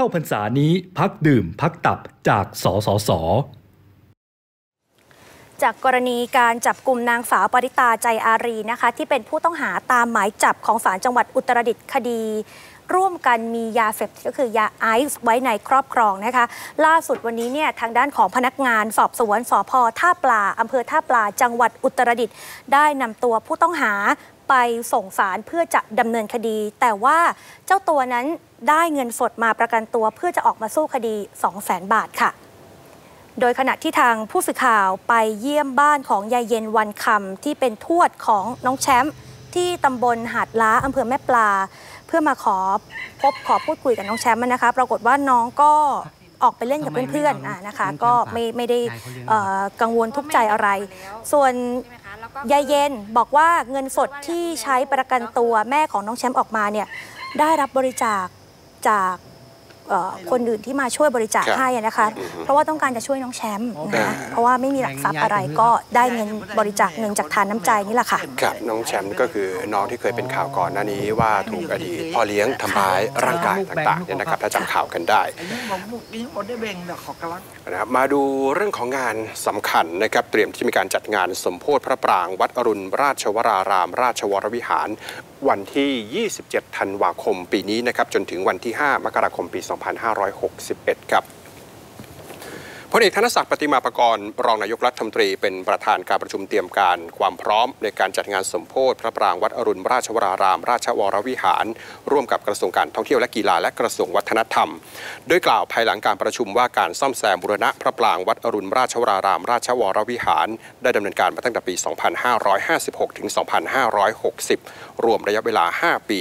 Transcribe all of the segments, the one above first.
เข้าพรรษานี้พักดื่มพักตับจากสสสจากกรณีการจับกลุ่มนางสาวปริตาใจอารีนะคะ ที่เป็นผู้ต้องหาตามหมายจับของศาลจังหวัดอุตรดิตถ์คดี ร่วมกันมียาเสพติดก็คือยาไอซ์ไว้ในครอบครองนะคะ ล่าสุดวันนี้เนี่ยทางด้านของพนักงานสอบสวนสพท่าปลาอำเภอท่าปลาจังหวัดอุตรดิตถ์ได้นำตัวผู้ต้องหา ไปส่งสารเพื่อจะดำเนินคดี แต่ว่าเจ้าตัวนั้นได้เงินสดมาประกันตัวเพื่อจะออกมาสู้คดี 200,000 บาทค่ะ โดยขณะที่ทางผู้สื่อข่าวไปเยี่ยมบ้านของยายเย็นวันคำที่เป็นทวดของน้องแชมป์ที่ตำบลหาดล้าอำเภอแม่ปลา เพื่อมาขอพบขอพูดคุยกับน้องแชมป์นะคะ ปรากฏว่าน้องก็ออกไปเล่นกับเพื่อนๆนะคะ ก็ไม่ไม่ได้กังวลทุกข์ใจอะไร ส่วน ยายเย็นบอกว่าเงินสดที่ใช้ประกันตัวแม่ของน้องแชมป์ออกมาเนี่ยได้รับบริจาคจากเอ่อ คนอื่นที่มาช่วยบริจาคครับให้อะนะคะ เพราะว่าต้องการจะช่วยน้องแชมป์นะเพราะว่าไม่มีหลักทรัพย์อะไรก็ได้เงินบริจาคเงินจากทานน้ำใจนี่แหละค่ะครับน้องแชมป์ก็คือน้องที่เคยเป็นข่าวก่อนหน้านี้ว่าถูกอดีตพ่อเลี้ยงทำร้ายร่างกายต่างๆเนี่ยนะครับถ้าจำข่าวกันได้บอกบุกนี้หมดได้เบ่งแต่ขอกำลังนะครับมาดูเรื่องของงานสำคัญนะครับเตรียมที่จะมีการจัดงานสมโพธิพระปราง วัดอรุณราชวราราม ราชวรวิหาร วันที่ 27 ธันวาคมปีนี้นะครับจนถึงวันที่ 5 มกราคมปี2561 ครับ พลเอกธนศักดิ์ปฏิมาประกรณ์รองนายกรัฐมนตรีเป็นประธานการประชุมเตรียมการความพร้อม ในการจัดงานสมโพธิพระปรางวัดอรุณราชวราราม ราชวรวิหาร ร่วมกับกระทรวงการท่องเที่ยวและกีฬาและกระทรวงวัฒนธรรม โดยกล่าวภายหลังการประชุมว่าการซ่อมแซมบูรณะพระปรางวัดอรุณราชวราราม ราชวรวิหาร ได้ดำเนินการมาตั้งแต่ปี 2556 ถึง 2560 รวมระยะเวลา 5 ปี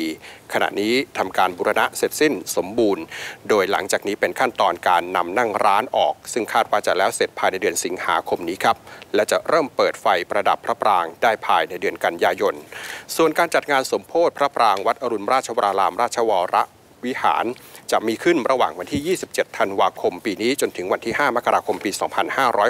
ขณะนี้ทำการบูรณะเสร็จสิ้นสมบูรณ์ โดยหลังจากนี้เป็นขั้นตอนการนำนั่งร้านออก ซึ่งคาาดว่าจะแล้วเสร็จภายในเดือนสิงหาคมนี้ครับ และจะเริ่มเปิดไฟประดับพระปรางได้ภายในเดือนกันยายน ส่วนการจัดงานสมโพธิพระปรางวัดอรุณราชวราราม ราชวรวิหารจะมีขึ้นระหว่างวันที่ 27 ธันวาคมปีนี้จนถึงวันที่ 5 มกราคมปี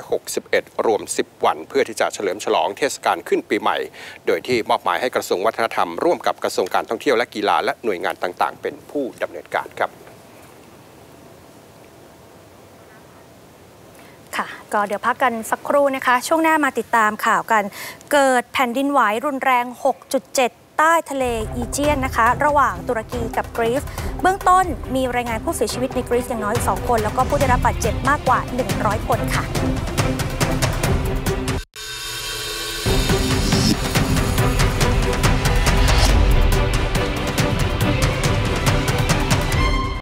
2561 รวม 10 วัน เพื่อที่จะเฉลิมฉลองเทศกาลขึ้นปีใหม่ โดยที่มอบหมายให้กระทรวงวัฒนธรรมร่วมกับกระทรวงการท่องเที่ยวและกีฬาและหน่วยงานต่างๆ เป็นผู้ดำเนินการครับ ค่ะ ก็เดี๋ยวพักกันสักครู่นะคะ ช่วงหน้ามาติดตามข่าวกัน เกิดแผ่นดินไหวรุนแรง 6.7 ใต้ทะเลอีเจียนนะคะ ระหว่างตุรกีกับกรีซเบื้องต้นมีรายงานผู้เสียชีวิตในกรีซอย่างน้อย 2 คน แล้วก็ผู้ได้รับบาดเจ็บมากกว่า 100 คนค่ะ